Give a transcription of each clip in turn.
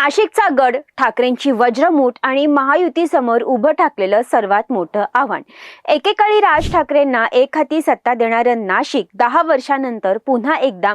नाशिकचा गड ठाकरेंची वज्रमूठ आणि महायुती समोर उभं ठाकलेलं सर्वात मोठं आव्हान. एकेकाळी राज ठाकरेंना एक हाती सत्ता देणारं नाशिक दहा वर्षानंतर पुन्हा एकदा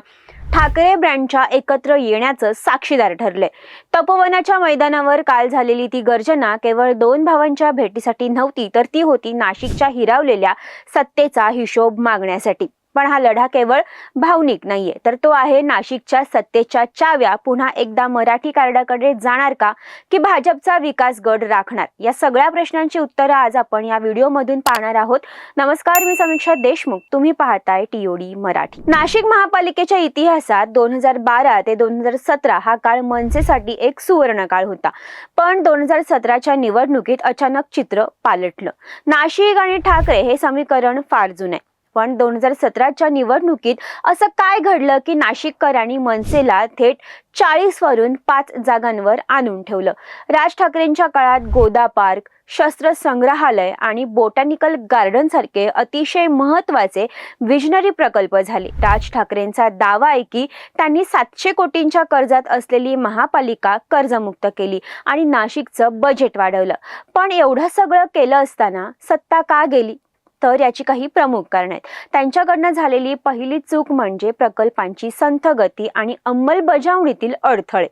ठाकरे ब्रँडच्या एकत्र येण्याचं साक्षीदार ठरले तपोवनाच्या मैदानावर काल झालेली ती गर्जना केवळ दोन भावांच्या भेटीसाठी नव्हती तर ती होती नाशिकच्या हिरावलेल्या सत्तेचा हिशोब मागण्यासाठी. पण हा लढा केवळ भावनिक नाहीये. तर तो आहे नाशिकच्या सत्तेच्या चाव्या. पुन्हा एकदा मराठी कार्डाकडे जाणार का? की भाजपचा विकास गड राखणार? या सगळ्या प्रश्नांची उत्तरं आज आपण या व्हिडिओमधून पाहणार आहोत. नमस्कार मी समीक्षा देशमुख. तुम्ही पाहताय टीओडी मराठी. नाशिक महापालिकेच्या इतिहासात दोन हजार बारा ते दोन हजार सतरा हा काळ मनसेसाठी एक सुवर्ण काळ होता. पण दोन हजार सतराच्या निवडणुकीत अचानक चित्र पालटलं. नाशिक आणि ठाकरे हे समीकरण फार जुने. पण दोन हजार सतराच्या निवडणुकीत असं काय घडलं की नाशिककरांनी मनसेला थेट चाळीस वरून पाच जागांवर आणून ठेवलं? राज ठाकरेंच्या काळात गोदा पार्क शस्त्र संग्रहालय आणि बोटॅनिकल गार्डन सारखे अतिशय महत्त्वाचे विजनरी प्रकल्प झाले. राज ठाकरेंचा दावा आहे की त्यांनी सातशे कोटींच्या कर्जात असलेली महापालिका कर्जमुक्त केली आणि नाशिकचं बजेट वाढवलं. पण एवढं सगळं केलं असताना सत्ता का गेली? तर याची काही प्रमुख कारण आहेत. त्यांच्याकडनं झालेली पहिली चूक म्हणजे प्रकल्पांची संथ गती आणि अंमलबजावणीतील अडथळे.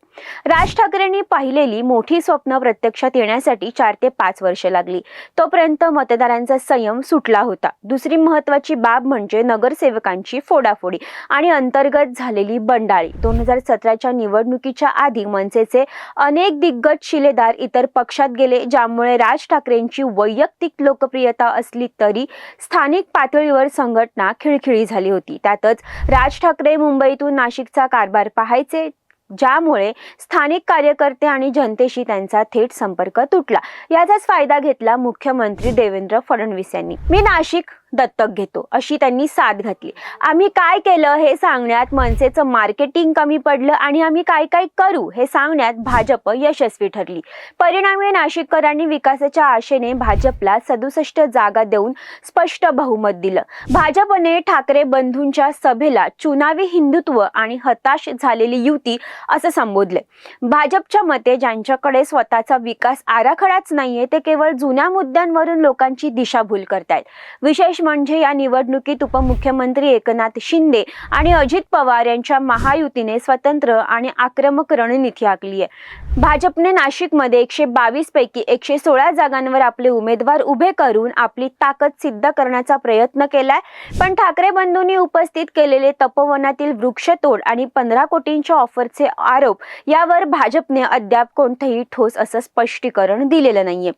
राज ठाकरेंनी पाहिलेली मोठी स्वप्न प्रत्यक्षात येण्यासाठी चार ते पाच वर्षे लागली. तोपर्यंत मतदारांचा संयम सुटला होता. दुसरी महत्वाची बाब म्हणजे नगरसेवकांची फोडाफोडी आणि अंतर्गत झालेली बंडाळी. दोन हजार सतराच्या निवडणुकीच्या आधी मनसेचे अनेक दिग्गज शिलेदार इतर पक्षात गेले ज्यामुळे राज ठाकरेंची वैयक्तिक लोकप्रियता असली तरी स्थानिक पातळीवर संघटना खिळखिळी झाली होती. त्यातच राज ठाकरे मुंबईतून नाशिकचा कारभार पाहायचे ज्यामुळे स्थानिक कार्यकर्ते आणि जनतेशी त्यांचा थेट संपर्क तुटला. याचाच फायदा घेतला मुख्यमंत्री देवेंद्र फडणवीस यांनी. मी नाशिक दत्तक घेतो अशी त्यांनी साथ घातली. आम्ही काय केलं हे सांगण्यात मनसेचं मार्केटिंग कमी पडलं आणि आम्ही काय काय करू हे सांगण्यात भाजप यशस्वी ठरली. परिणामी नाशिककरांनी विकासाच्या आशेने भाजपला सदुसष्ट जागा देऊन स्पष्ट बहुमत दिलं. भाजपने ठाकरे बंधूंच्या सभेला चुनावी हिंदुत्व आणि हताश झालेली युती असं संबोधले भाजपच्या मते ज्यांच्याकडे स्वतःचा विकास आराखडाच नाहीये ते केवळ जुन्या मुद्द्यांवरून लोकांची दिशाभूल करतायत. विशेष म्हणजे या निवडणुकीत उपमुख्यमंत्री एकनाथ शिंदे आणि अजित पवार यांच्या महायुतीने स्वतंत्र आणि आक्रमक रणनीती आखली आहे. भाजपने नाशिकमध्ये एकशे बावीस पैकी एकशे सोळा जागांवर आपले उमेदवार उभे करून आपली ताकद सिद्ध करण्याचा प्रयत्न केलाय. पण ठाकरे बंधूंनी उपस्थित केलेले तपोवनातील वृक्षतोड आणि पंधरा कोटींच्या ऑफरचे आरोप यावर भाजपने अद्याप कोणतंही ठोस असं स्पष्टीकरण दिलेलं नाहीये.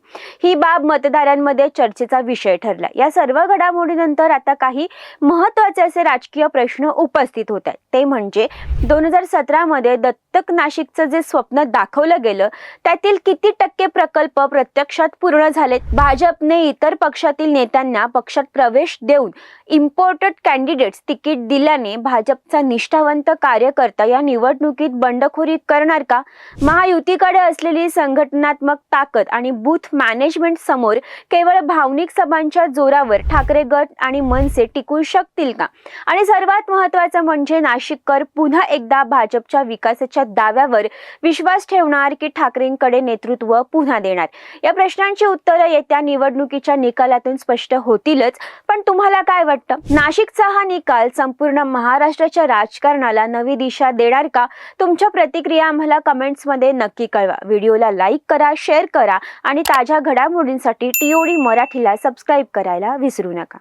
ही बाब मतदारांमध्ये चर्चेचा विषय ठरला या सर्व घडामोडीनंतर आता काही महत्त्वाचे असे राजकीय प्रश्न उपस्थित होत आहेत. ते म्हणजे दोन हजार सतरामध्ये दत्तक नाशिकचं जे स्वप्न दाखवलं गेलं. त्यातील किती टक्के प्रकल्प प्रत्यक्षात पूर्ण झालेत? भाजपने इतर पक्षातील नेत्यांना पक्षात प्रवेश देऊन इम्पोर्टेड कॅन्डिडेट्स तिकीट दिल्याने भाजपचा निष्ठावंत कार्यकर्ता या निवडणुकीत बंडखोरी करणार का? महायुतीकडे असलेली संघटनात्मक ताकद आणि बूथ मॅनेजमेंट समोर केवळ भावनिक सभांच्या जोरावर ठाकरे गट आणि मनसे टिकू शकतील का? आणि सर्वात महत्वाचं म्हणजे नाशिककर पुन्हा एकदा भाजपच्या विकासाच्या दाव्यावर विश्वास ठेवणार की ठाकरेंकडे नेतृत्व पुन्हा देणार? या प्रश्नांची उत्तरं येत्या निवडणुकीच्या निकालातून स्पष्ट होतीलच. पण तुम्हाला काय वाटतं? नाशिकचा हा निकाल संपूर्ण महाराष्ट्राच्या राजकारणाला नवी दिशा देणार का? तुमच्या प्रतिक्रिया आम्हाला कमेंट्समध्ये नक्की कळवा. व्हिडिओला लाईक करा शेअर करा आणि ताज्या घडामोडींसाठी टीओडी मराठीला सबस्क्राईब करायला विसरू नका.